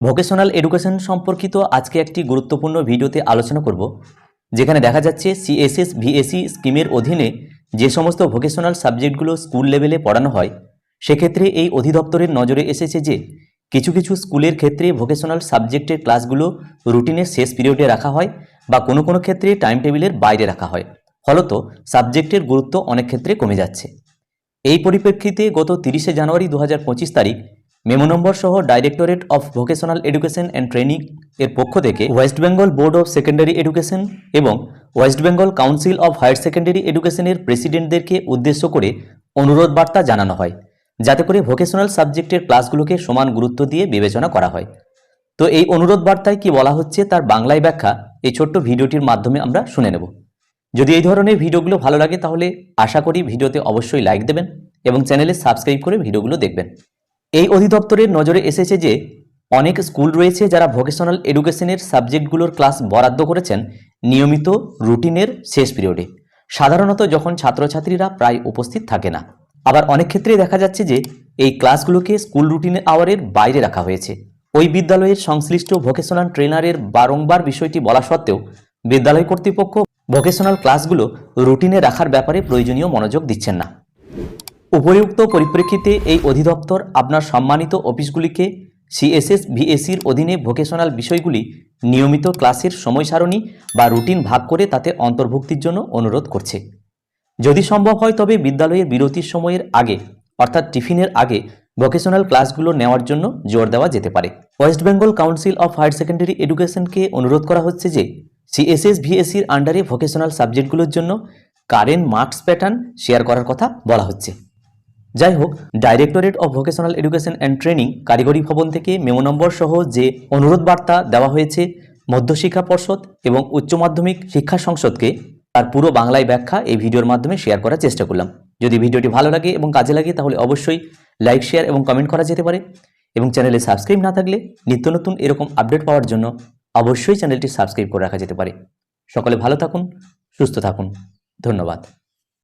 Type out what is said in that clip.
Vocational education সম্পর্কিত আজকে একটি গুরুত্বপূর্ণ ভিডিওতে আলোচনা করব, যেখানে দেখা যাচ্ছে সিএসএস ভিএসি স্কিমের অধীনে যে সমস্ত ভোকেশনাল সাবজেক্টগুলো স্কুল লেভেলে পড়ানো হয়, সেক্ষেত্রে এই অধিদপ্তরের নজরে এসেছে যে কিছু কিছু স্কুলের ক্ষেত্রে ভোকেশনাল সাবজেক্টের ক্লাসগুলো রুটিনের শেষ পিরিয়ডে রাখা হয় বা কোনো কোনো ক্ষেত্রে টাইম টেবিলের বাইরে রাখা হয়, ফলত সাবজেক্টের গুরুত্ব অনেক ক্ষেত্রে কমে যাচ্ছে। এই পরিপ্রেক্ষিতে গত তিরিশে জানুয়ারি দু হাজার পঁচিশ তারিখ মেমো নম্বর সহ directorate of vocational education and training এর পক্ষ থেকে West Bengal board of secondary education এবং West Bengal council of higher secondary এডুকেশনের প্রেসিডেন্টদেরকে উদ্দেশ্য করে অনুরোধ বার্তা জানানো হয়, যাতে করে ভোকেশনাল সাবজেক্টের ক্লাসগুলোকে সমান গুরুত্ব দিয়ে বিবেচনা করা হয়। তো এই অনুরোধ বার্তায় কি বলা হচ্ছে তার বাংলায় ব্যাখ্যা এই ছোট্ট ভিডিওটির মাধ্যমে আমরা শুনে নেব। যদি এই ধরনের ভিডিওগুলো ভালো লাগে তাহলে আশা করি ভিডিওতে অবশ্যই লাইক দেবেন এবং চ্যানেলে সাবস্ক্রাইব করে ভিডিওগুলো দেখবেন। এই অধিদপ্তরের নজরে এসেছে যে, অনেক স্কুল রয়েছে যারা ভোকেশনাল এডুকেশনের সাবজেক্টগুলোর ক্লাস বরাদ্দ করেছেন নিয়মিত রুটিনের শেষ পিরিয়ডে। সাধারণত যখন ছাত্রছাত্রীরা প্রায় উপস্থিত থাকে না। আবার অনেক ক্ষেত্রে দেখা যাচ্ছে যে, এই ক্লাসগুলোকে স্কুল রুটিন আওয়ারের বাইরে রাখা হয়েছে। ওই বিদ্যালয়ের সংশ্লিষ্ট ভোকেশনাল ট্রেনারের বারংবার বিষয়টি বলা সত্ত্বেও, বিদ্যালয় কর্তৃপক্ষ ভোকেশনাল ক্লাসগুলো রুটিনে রাখার ব্যাপারে প্রয়োজনীয় মনোযোগ দিচ্ছেন না। উপরিউক্ত পরিপ্রেক্ষিতে এই অধিদপ্তর আপনার সম্মানিত অফিসগুলিকে সিএসএস, ভিএসির অধীনে ভোকেশনাল বিষয়গুলি নিয়মিত ক্লাসের সময় সারণী বা রুটিন ভাগ করে তাতে অন্তর্ভুক্তির জন্য অনুরোধ করছে। যদি সম্ভব হয় তবে বিদ্যালয়ের বিরতির সময়ের আগে, অর্থাৎ টিফিনের আগে, ভোকেশনাল ক্লাসগুলো নেওয়ার জন্য জোর দেওয়া যেতে পারে। West Bengal council of higher secondary এডুকেশনকে অনুরোধ করা হচ্ছে যে, সিএসএস, ভিএসির আন্ডারে ভোকেশনাল সাবজেক্টগুলোর জন্য কারেন্ট মার্কস প্যাটার্ন শেয়ার করার কথা বলা হচ্ছে। যাই হোক directorate of vocational education and training কারিগরি ভবন থেকে মেমো নম্বর সহ যে অনুরোধ বার্তা দেওয়া হয়েছে, মধ্যশিক্ষা পর্ষদ এবং উচ্চ মাধ্যমিক শিক্ষা সংসদকে, তার পুরো বাংলায় ব্যাখ্যা এই ভিডিওর মাধ্যমে শেয়ার করার চেষ্টা করলাম। যদি ভিডিওটি ভালো লাগে এবং কাজে লাগে, তাহলে অবশ্যই লাইক শেয়ার এবং কমেন্ট করা যেতে পারে। এবং চ্যানেলে সাবস্ক্রাইব না থাকলে নিত্য নতুন এরকম আপডেট পাওয়ার জন্য অবশ্যই চ্যানেলটি সাবস্ক্রাইব করে রাখা যেতে পারে। সকলে ভালো থাকুন, সুস্থ থাকুন। ধন্যবাদ।